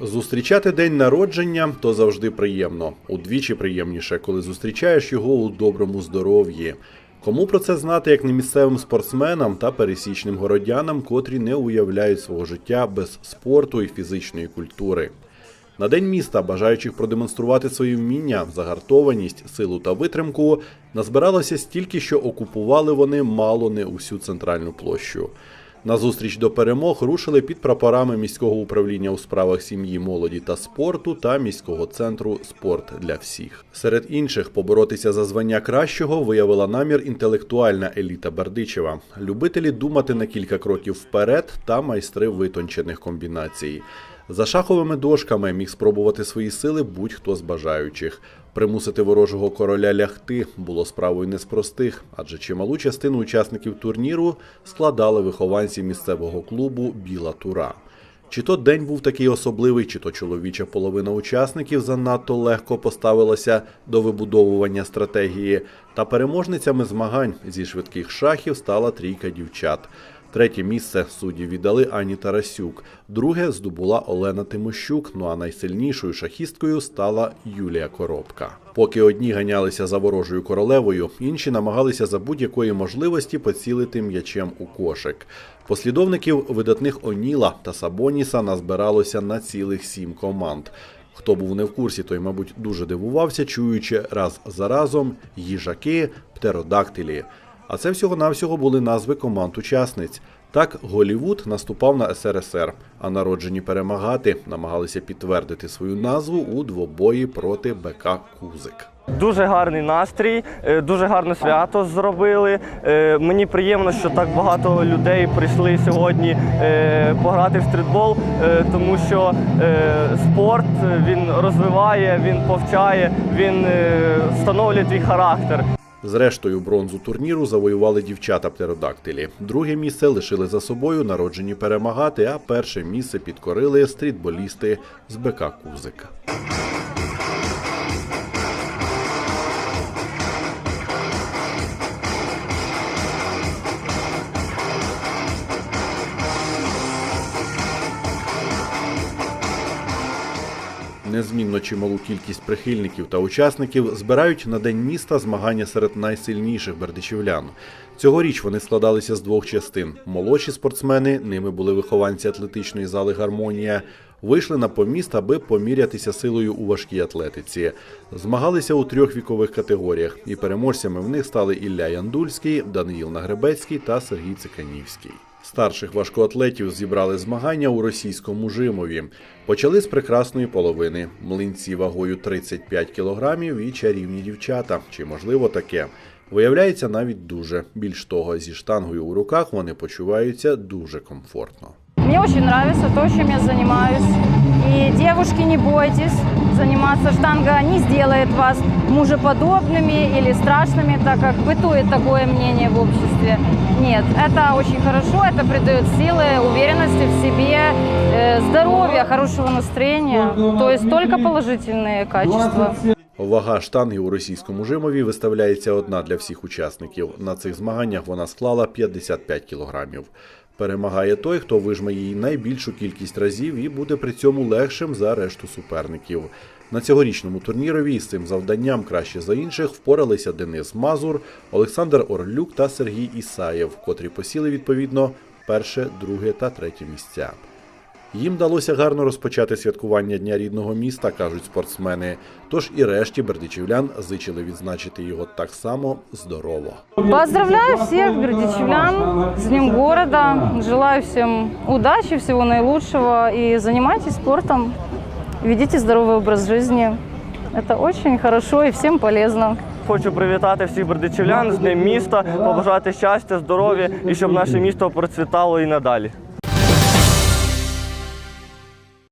Зустрічати день народження то завжди приємно. Удвічі приємніше, коли зустрічаєш його у доброму здоров'ї. Кому про це знати, як не місцевим спортсменам та пересічним городянам, котрі не уявляють свого життя без спорту і фізичної культури. На день міста, бажаючих продемонструвати свої вміння, загартованість, силу та витримку, назбиралося стільки, що окупували вони мало не усю центральну площу. На зустріч до перемог рушили під прапорами міського управління у справах сім'ї, молоді та спорту та міського центру Спорт для всіх. Серед інших поборотися за звання кращого виявила намір інтелектуальна еліта Бердичева, любителі думати на кілька кроків вперед та майстри витончених комбінацій. За шаховими дошками міг спробувати свої сили будь-хто з бажаючих. Примусити ворожого короля лягти було справою не з простих, адже чималу частину учасників турніру складали вихованці місцевого клубу Біла Тура. Чи то день був такий особливий, чи то чоловіча половина учасників занадто легко поставилася до вибудовування стратегії. Та переможницями змагань зі швидких шахів стала трійка дівчат. Третє місце судді віддали Ані Тарасюк. Друге здобула Олена Тимощук. Ну а найсильнішою шахісткою стала Юлія Коробка. Поки одні ганялися за ворожою королевою, інші намагалися за будь-якої можливості поцілити м'ячем у кошик. Послідовників видатних Оніла та Сабоніса назбиралося на цілих сім команд. Хто був не в курсі, той, мабуть, дуже дивувався, чуючи раз за разом їжаки, птеродактилі. А це всього-навсього були назви команд учасниць. Так, Голівуд наступав на СРСР, а народжені перемагати намагалися підтвердити свою назву у двобої проти БК Кузик. Дуже гарний настрій, е, дуже гарне свято зробили. Е, Мені приємно, що так багато людей прийшли сьогодні е, пограти в стрітбол, тому що спорт він розвиває, він повчає, він встановлює твій характер. Зрештою, бронзу турніру завоювали дівчата птеродактилі. Друге місце лишили за собою народжені перемагати, а перше місце підкорили стрітболісти з БК Кузик. Незмінно чималу кількість прихильників та учасників збирають на день міста змагання серед найсильніших бердичівлян. Цьогоріч вони складалися з двох частин. Молодші спортсмени, ними були вихованці атлетичної зали Гармонія. Вийшли на поміст, аби помірятися силою у важкій атлетиці. Змагалися у трьох вікових категоріях, і переможцями в них стали Ілля Яндульський, Даниїл Нагребецький та Сергій Циканівський. Старших важкоатлетів зібрали змагання у російському Жимові. Почали з прекрасної половини. Млинці вагою 35 кілограмів і чарівні дівчата. Чи можливо таке? Виявляється навіть дуже. Більш того, зі штангою у руках вони почуваються дуже комфортно. Мне очень нравится то, чем я занимаюсь. И девушки, не бойтесь, заниматься штанга не сделает вас мужеподобными или страшными, так как бытует такое мнение в обществе. Нет, это очень хорошо, это придает силы, уверенности в себе, э, здоровья, хорошего настроения. То есть только положительные качества. Вага штанги у російському жимові виставляється одна для всіх учасників. На цих змаганнях вона склала 55 кілограмів. Перемагає той, хто вижме її найбільшу кількість разів і буде при цьому легшим за решту суперників. На цьогорічному турнірові з цим завданням краще за інших впоралися Денис Мазур, Олександр Орлюк та Сергій Ісаєв, котрі посіли відповідно перше, друге та третє місця. Їм вдалося гарно розпочати святкування Дня рідного міста, кажуть спортсмени. Тож і решті бердичівлян зичили відзначити його так само здорово. Поздравляю всех бердичевлян с Днем города. Желаю всем удачи, всего наилучшего. И занимайтесь спортом, ведите здоровый образ жизни. Это очень хорошо и всем полезно. Хочу привітати всіх бердичівлян з Днем міста, побажати щастя, здоров'я і щоб наше місто процвітало і надалі.